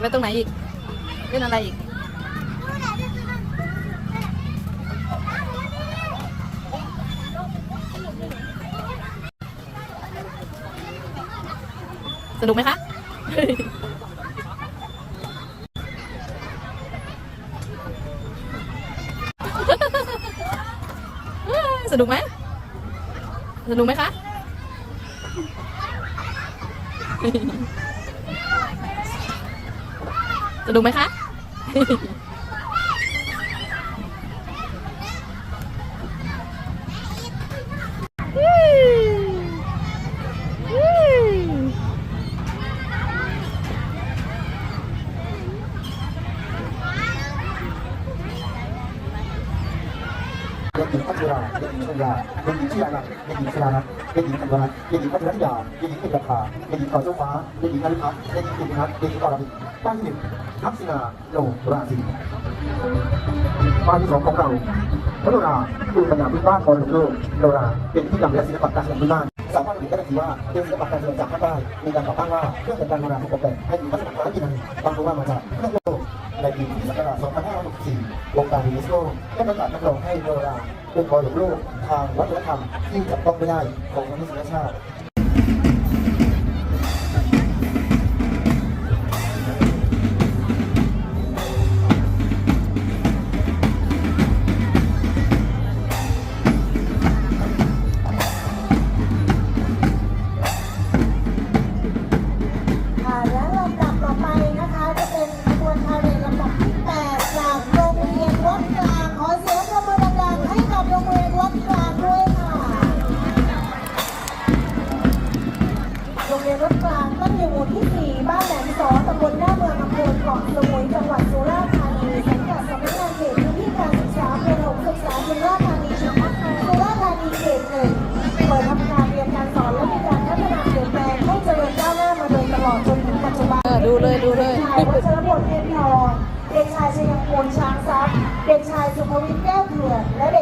ไปตรงไหนอีกเล่นอะไรอีกสนุกไหมคะสนุกไหมสนุกไหมคะ สนุกไหมคะ เด็กหญิงพัชราเด็กหญิงชยาเด็กหญิงชยาลักษณ์เด็กหญิงชลานัทเด็กหญิงธันวรัตน์เด็กหญิงพัชรัตยาเด็กหญิงเอกภาเด็กหญิงกอเจ้าฟ้าเด็กหญิงนาริพัฒน์เด็กหญิงปิ่นนัทเด็กหญิงกรวิทย์ป้าที่หนึ่ง ทักษิณาโลราศีป้ายที่สองของเราพระโนราคือปัญญาพื้นบ้านของโลกโนราเป็นที่นำและศิลปะการแสดงพื้นบ้านสามารถถือได้ถือว่าเป็นศิลปะการแสดงจากภาคใต้มีการต่อต้านว่าเครื่องแต่งกายโนราถูกตกแต่งให้มีลักษณะคล้ายกินบางคนว่ามาจากเครื่องโลกในปีศักราช2564องค์การยูเนสโกได้ประกาศรับรองให้โนราเป็นมรดกโลกทางวัฒนธรรมที่จับต้องไม่ได้ของมนุษยชาติ เรียนวัดกลางตั้งอยู่หมู่ที่ 4 บ้านแหลมสอตำบลหน้าเมืองอำเภอเกาะสมุยจังหวัดสุราษฎร์ธานีสังกัดสำนักงานเขตพื้นที่การศึกษาประถมศึกษาสุราษฎร์ธานีจังหวัดสุราษฎร์ธานีเขตหนึ่งเปิดทำการเรียนการสอนและมีการพัฒนาเปลี่ยนแปลงให้เจริญก้าวหน้ามาโดยตลอดจนถึงปัจจุบันเออดูเลยดูเลยเด็กชายวัชรพลเพ็ญทองเด็กชายชยพลช้างทรัพย์เด็กชายสุภวิทย์แก้วเถื่อนและเด็ก